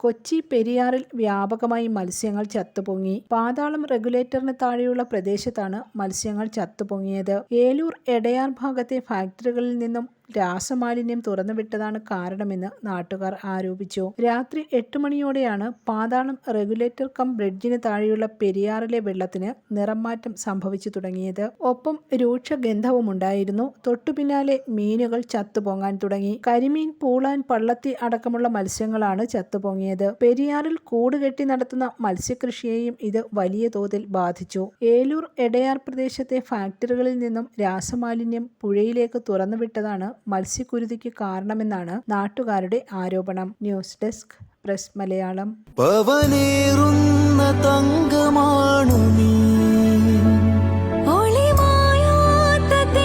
കൊച്ചി പെരിയാറിൽ വ്യാപകമായി മത്സ്യങ്ങൾ ചത്തുപൊങ്ങി. പാതാളം റെഗുലേറ്ററിന് താഴെയുള്ള പ്രദേശത്താണ് മത്സ്യങ്ങൾ ചത്തുപൊങ്ങിയത്. ഏലൂർ എടയാർ ഭാഗത്തെ ഫാക്ടറികളിൽ നിന്നും രാസമാലിന്യം തുറന്നുവിട്ടതാണ് കാരണമെന്ന് നാട്ടുകാർ ആരോപിച്ചു. രാത്രി എട്ട് മണിയോടെയാണ് പാതാളം റെഗുലേറ്റർ കം ബ്രിഡ്ജിന് താഴെയുള്ള പെരിയാറിലെ വെള്ളത്തിന് നിറംമാറ്റം സംഭവിച്ചു തുടങ്ങിയത്. ഒപ്പം രൂക്ഷ ഗന്ധവുമുണ്ടായിരുന്നു തൊട്ടു പിന്നാലെ മീനുകൾ ചത്തുപൊങ്ങാൻ തുടങ്ങി. കരിമീൻ പൂളാൻ പള്ളത്തി അടക്കമുള്ള മത്സ്യങ്ങളാണ് ചത്തുപൊങ്ങിയത്. പെരിയാറിൽ കൂടുകെട്ടി നടത്തുന്ന മത്സ്യകൃഷിയെയും ഇത് വലിയ തോതിൽ ബാധിച്ചു. ഏലൂർ എടയാർ പ്രദേശത്തെ ഫാക്ടറികളിൽ നിന്നും രാസമാലിന്യം പുഴയിലേക്ക് തുറന്നുവിട്ടതാണ് മത്സ്യക്കുരുതിക്ക് കാരണമെന്നാണ് നാട്ടുകാരുടെ ആരോപണം. News desk press Malayalam. പവനേറുന്ന തങ്കമാണു നീ. ഒളിമായാത്ത